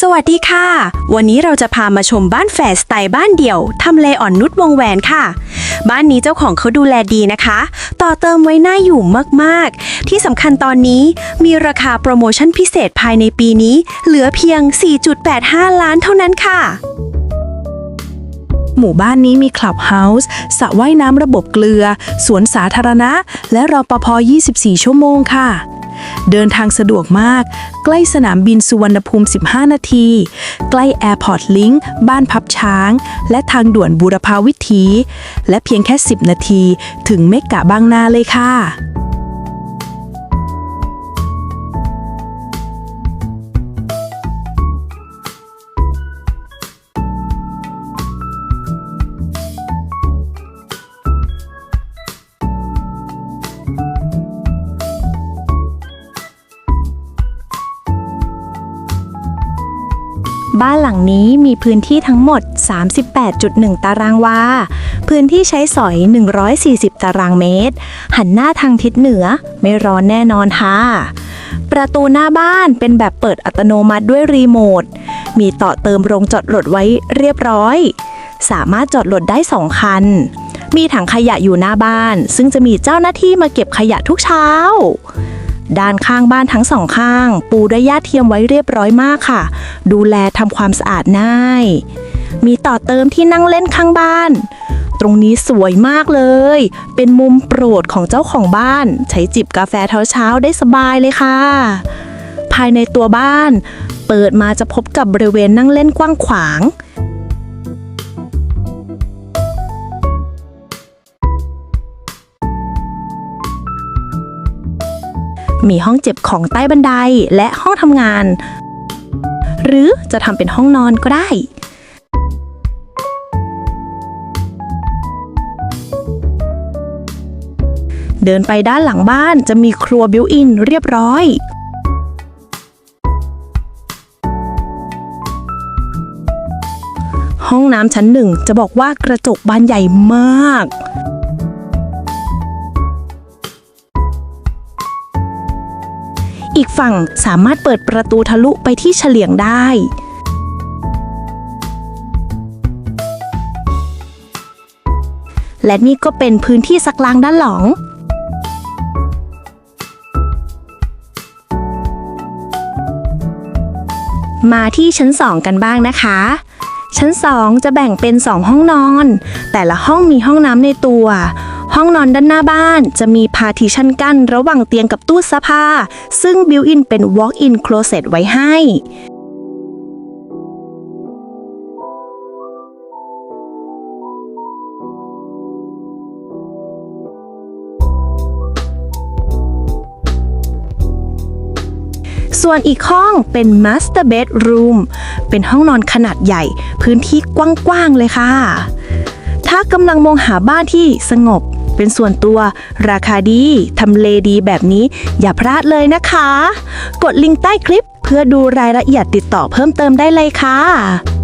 สวัสดีค่ะ วันนี้เราจะพามาชมบ้านแฝดสไตล์บ้านเดี่ยวทำเลอ่อนนุชวงแหวนค่ะ บ้านนี้เจ้าของเขาดูแลดีนะคะ ต่อเติมไว้น่าอยู่มากๆ ที่สำคัญตอนนี้มีราคาโปรโมชั่นพิเศษภายในปีนี้ เหลือเพียง 4.85 ล้านเท่านั้นค่ะหมู่บ้านนี้มีคลับเฮาส์สระว่ายน้ำระบบเกลือ สวนสาธารณะ และรอปภ 24 ชั่วโมงค่ะ เดินทางสะดวกมาก ใกล้สนามบินสุวรรณภูมิ 15 นาที ใกล้แอร์พอร์ตลิงก์บ้านพับช้าง และทางด่วนบูรพาวิถี และเพียงแค่ 10 นาที ถึงเมกะบางนาเลยค่ะ บ้านหลังนี้มีพื้นที่ทั้งหมด 38.1 ตารางวา พื้นที่ใช้สอย 140 ตารางเมตร หันหน้าทางทิศเหนือ ไม่ร้อนแน่นอนค่ะประตูหน้าบ้านเป็นแบบเปิดอัตโนมัติด้วยรีโมท มีต่อเติมโรงจอดรถไว้เรียบร้อย สามารถจอดรถได้2คัน มีถังขยะอยู่หน้าบ้าน ซึ่งจะมีเจ้าหน้าที่มาเก็บขยะทุกเช้า ด้านข้างบ้านทั้งสองข้าง ปูด้วยหญ้าเทียมไว้เรียบร้อยมากค่ะ ดูแลทำความสะอาดง่าย มีต่อเติมที่นั่งเล่นข้างบ้าน ตรงนี้สวยมากเลย เป็นมุมโปรดของเจ้าของบ้าน ใช้จิบกาแฟเช้าๆได้สบายเลยค่ะ ภายในตัวบ้าน เปิดมาจะพบกับบริเวณนั่งเล่นกว้างขวาง มีห้องเจ็บของใต้บันไดและห้องทำงาน หรือจะทำเป็นห้องนอนก็ได้เดินไปด้านหลังบ้านจะมีครัวบิวอินเรียบร้อย ห้องน้ำชั้นหนึ่งจะบอกว่ากระจกบานใหญ่มาก อีกฝั่งสามารถเปิดประตูทะลุไปที่เฉลียงได้ และนี่ก็เป็นพื้นที่ซักล้างด้านหลังมาที่ชั้น 2 กันบ้างนะคะ ชั้น 2 จะแบ่งเป็น 2 ห้องนอน แต่ละห้องมีห้องน้ำในตัว ห้องนอนด้านหน้าบ้านจะมีพาร์ติชันกั้นระหว่างเตียงกับตู้เสื้อผ้า ซึ่งบิวอินเป็น walk-in closet ไว้ให้ส่วนอีกห้องเป็น Master Bedroom เป็นห้องนอนขนาดใหญ่ พื้นที่กว้างๆเลยค่ะ ถ้ากำลังมองหาบ้านที่สงบ เป็นส่วนตัวราคาดี ทำเลดีแบบนี้ อย่าพลาดเลยนะคะ กดลิงก์ใต้คลิปเพื่อดูรายละเอียดติดต่อเพิ่มเติมได้เลยค่ะ